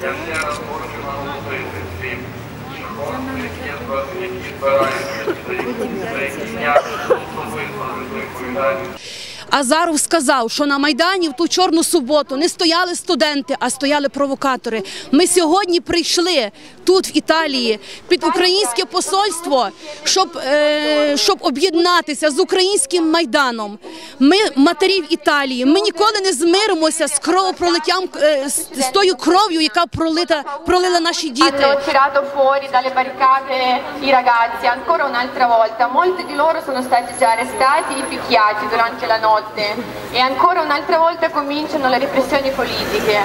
Я ще раз хочу. Азаров сказав, що на Майдані в ту чорну суботу не стояли студенти, а стояли провокатори. Ми сьогодні прийшли тут, в Італії, під українське посольство, щоб, е, щоб об'єднатися з українським майданом. Ми матерів Італії. Ми ніколи не змиримося з кровопролиттям, е, з, з тою кров'ю, яка пролита пролила наші діти. Hanno tirato fuori dalle barricate i ragazzi ancora un'altra volta. Molti di loro sono stati già arrestati e picchiati durante la notte e ancora un'altra volta cominciano le repressioni politiche.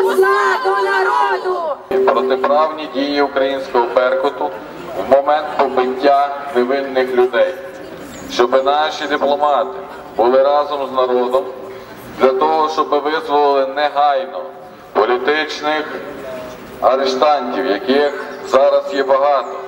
Oslato народу! Протиправні дії українського Беркуту в момент побиття невинних людей, щоб наші дипломати були разом з народом для того, щоб визволили негайно політичних арештантів, яких зараз є багато.